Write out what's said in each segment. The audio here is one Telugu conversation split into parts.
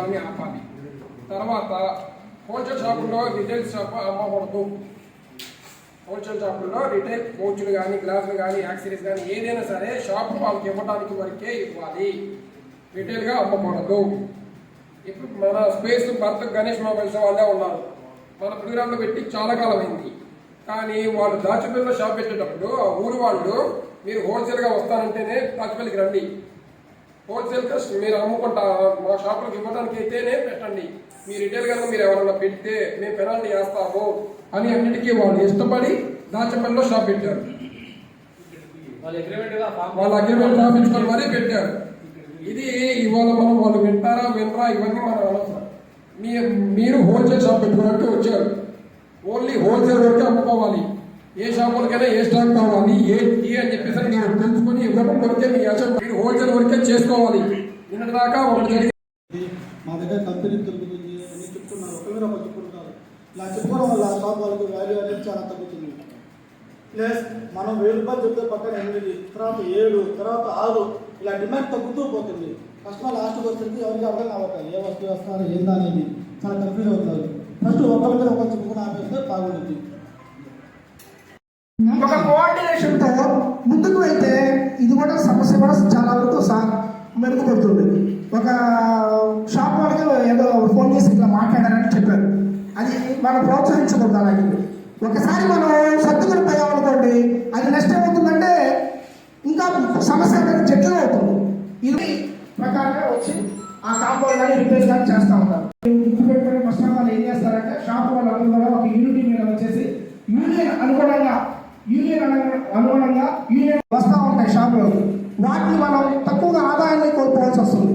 వాళ్ళని ఆపాలి. తర్వాత హోల్సేల్ షాపుల్లో రిటైల్ షాప్ అమ్మకూడదు హోల్సేల్ షాపుల్లో రిటైల్ కోచ్లు కానీ గ్లాసులు కానీ యాక్సరీస్ కానీ ఏదైనా సరే షాప్ వాళ్ళకి ఇవ్వడానికి వరకే ఇవ్వాలి. రిటైల్గా అమ్మకూడదు ఇప్పుడు మన స్పేస్ భర్త గణేష్ మొబైల్స్ వాళ్ళే ఉన్నారు. మన ప్రోగ్రాంలో పెట్టి చాలా కాలం అయింది కానీ వాళ్ళు దాచిపల్లిలో షాప్ పెట్టేటప్పుడు ఆ ఊరు వాళ్ళు మీరు హోల్సేల్గా వస్తారంటేనే దాచిపల్లికి రండి. హోల్సేల్గా మీరు అమ్ముకుంటా మా షాపులకు ఇవ్వడానికి అయితేనే పెట్టండి. మీ రిటైల్ కనుక మీరు ఎవరైనా పెడితే మేము పెనాల్టీ వేస్తాము అని అన్నిటికీ వాళ్ళు ఇష్టపడి దాచపల్లిలో షాప్ పెట్టారు. అగ్రిమెంట్ వాళ్ళ అగ్రిమెంట్ రాపించుకొని మరీ పెట్టారు. ఇది ఇవాళ మనం వాళ్ళు వింటారా వినరా ఇవన్నీ మనం అనవసరం మీ మీరు హోల్సేల్ షాప్ పెట్టుకున్నట్టు వచ్చారు. ఓన్లీ హోల్సేల్ వరకే అమ్ముకోవాలి. ఏ షాపులకైనా ఏ స్టాక్ కావాలి ఏ అని చెప్పేసి మీరు తెలుసుకొని ఇవ్వడం వరకే మీ యజమాని మీరు హోల్సేల్ వరకే చేసుకోవాలి. నిన్నటి దాకా ఒకటి మా దగ్గర కంపెనీ దొరుకుతుంది అని చెప్తున్నారు ఒకవేళ పట్టుకుంటారు ఇలా చెప్పడం వల్ల షాప్ వాళ్ళకి వాల్యూ అనేది చాలా తగ్గుతుంది. ప్లస్ మనం వెయ్యి రూపాయలు చెప్తే పక్కన ఎనిమిది తర్వాత ఏడు తర్వాత ఆరు ఇలా డిమాండ్ తగ్గుతూ పోతుంది. కస్టమర్ లాస్ట్కి వచ్చేసరికి ఎవరికి అర్థం కావట్లేదు. ఏ వస్తువు వస్తున్నారు ఏందా అనేది చాలా కన్ఫ్యూజ్ అవుతారు. ఫస్ట్ ఒకరి మీద ఒకరు చెప్పుకుని ఆపేస్తే బాగుంటుంది మెరుగుపడుతుంది ఒక షాప్ వాళ్ళకి ఏదో ఫోన్ చేసి ఇట్లా మాట్లాడారని చెప్పారు. అది మనం ప్రోత్సహించకూడదు అలాగే. ఒకసారి మనం సర్దుకుని పోయామనుకోండి అది నెక్స్ట్ ఏమవుతుందంటే ఇంకా సమస్య అనేది జటిలం అవుతుంది. ఇది ప్రకారంగా వచ్చి ఆ కాంపౌండ్ కానీ రిపేర్ కానీ చేస్తూ ఉంటారు. గుర్తుపెట్టుకుని ఫస్ట్ వాళ్ళు ఏం చేస్తారంటే షాప్ వాళ్ళు అందరూ కూడా ఒక యూనిటీ మీద వచ్చేసి యూనియన్ అనుగుణంగా యూనియన్ అనుగుణంగా యూనియన్ వస్తూ ఉంటాయి షాపులో వాటిని మనం తక్కువగా ఆదాయాన్ని చేయాల్సి వస్తుంది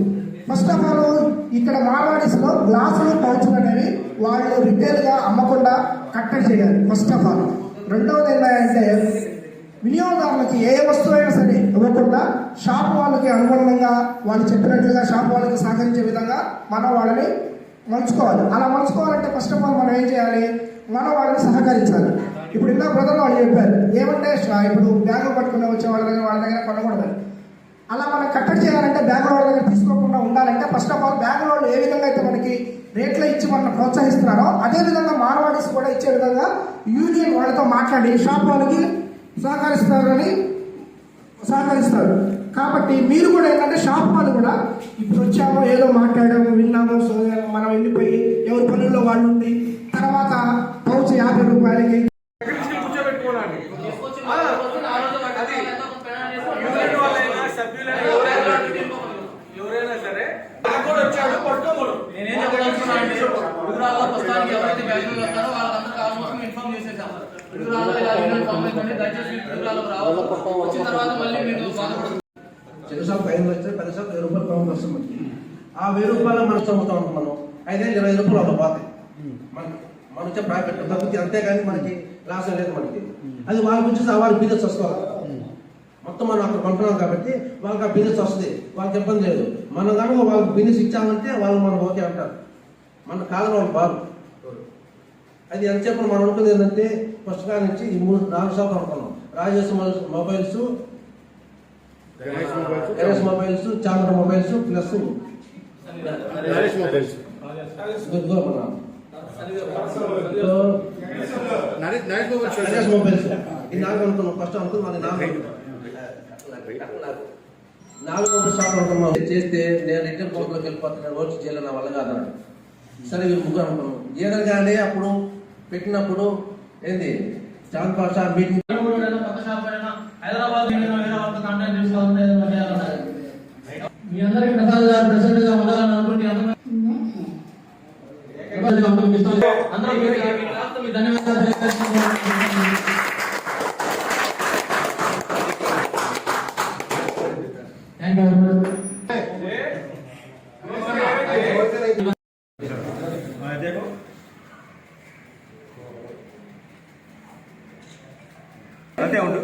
ఫస్ట్ ఆఫ్ ఆల్ ఇక్కడ మార్వాడీస్లో గ్లాసులు పౌచులు అనేవి వాళ్ళు రిటైల్గా అమ్మకుండా కట్టడి చేయాలి ఫస్ట్ ఆఫ్ ఆల్ రెండవది ఏంటంటే వినియోగదారులకి ఏ వస్తువైనా సరే ఇవ్వకుండా షాప్ వాళ్ళకి అనుగుణంగా వాళ్ళు చెప్పినట్లుగా షాప్ వాళ్ళకి సహకరించే విధంగా మనం వాళ్ళని మలుచుకోవాలి అలా మలుచుకోవాలంటే ఫస్ట్ ఆఫ్ ఆల్ మనం ఏం చేయాలి? మనం వాళ్ళని సహకరించాలి. ఇప్పుడు ఇంకా బ్రదర్ వాళ్ళు చెప్పారు ఏమంటే ఇప్పుడు బ్యాగులు పట్టుకుని వచ్చే వాళ్ళ దగ్గర వాళ్ళ దగ్గర కొనకూడదు. కట్టడి దగ్గర తీసుకోకుండా ఉండాలంటే ఫస్ట్ ఆఫ్ ఆల్ బ్యాగుల ఏ విధంగా అయితే మనకి రేట్లు ఇచ్చి మనం ప్రోత్సహిస్తున్నారో అదే విధంగా మార్వాడీస్ కూడా ఇచ్చే విధంగా యూనియన్ వాళ్ళతో మాట్లాడి షాప్ వాళ్ళకి సహకరిస్తారని సహకరిస్తారు. కాబట్టి మీరు కూడా ఏంటంటే షాప్ వాళ్ళు కూడా ఇప్పుడు వచ్చామో ఏదో మాట్లాడాము విన్నాము సో మనం వెళ్ళిపోయి ఎవరి పనుల్లో వాళ్ళు ఉండి తర్వాత పౌచ్ యాభై రూపాయలకి చిన్న షాప్ ఐదు పెద్ద షాప్ వెయ్యి రూపాయలు ప్రాబ్లం వస్తుంది మనకి. ఆ వెయ్యి రూపాయలు మనం చదువుతాం మనం. అయితే ఇరవై రూపాయలు అలా పోతాయి. మనకి మనం వచ్చే ప్రాఫిట్ తగ్గుతుంది అంతేగాని మనకి లాస్ లేదు మనకి. అది వాళ్ళ గురించి వాళ్ళ బిజినెస్ వస్తుంది. మొత్తం మనం అక్కడ కొంటున్నాం కాబట్టి వాళ్ళకి ఆ బిజినెస్ వస్తుంది. వాళ్ళకి ఇబ్బంది లేదు. మనం కనుక వాళ్ళకి బిజినెస్ ఇచ్చామంటే వాళ్ళు మనం ఓకే అంటారు. మన కాదు వాళ్ళు బాగు అది ఎంత చెప్పిన మనం అనుకుంది ఏంటంటే ఫస్ట్ కాడ నుంచి ఈ మూడు నాలుగు షాపులు అనుకున్నాం. Rajesh mobiles Ganesh mobiles Chandra mobiles plus Ganesh mobiles. ఈ నాలుగు అనుకున్నాం. ఫస్ట్ అనుకున్నాం నాలుగు నాలుగు మొబైల్ షాప్ అనుకున్నాం. చేస్తే నేను రిటర్న్ కోర్టులోకి వెళ్ళిపోతున్నాను వచ్చి చేయలే నా వల్ల కాదన్నాడు. సరే వీళ్ళు ముగ్గురు అనుకున్నాం. ఏదనగానే అప్పుడు పెట్టినప్పుడు ఏంది? చాంద్ పాషా మీటింగ్. అయినా హైదరాబాద్ మీ అందరికి ప్రసాద్ గారు ప్రెసిడెంట్గా ఉండాలని అనుకుంటే అందరూ ధన్యవాదాలు థ్యాంక్ యూ అంతే ఉండు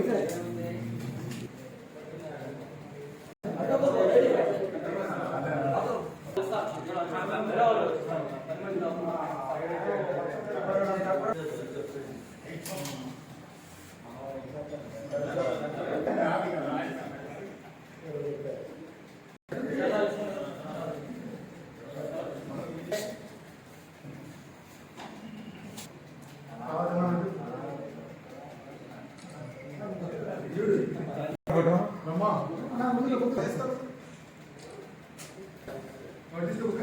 book has come. What is the book?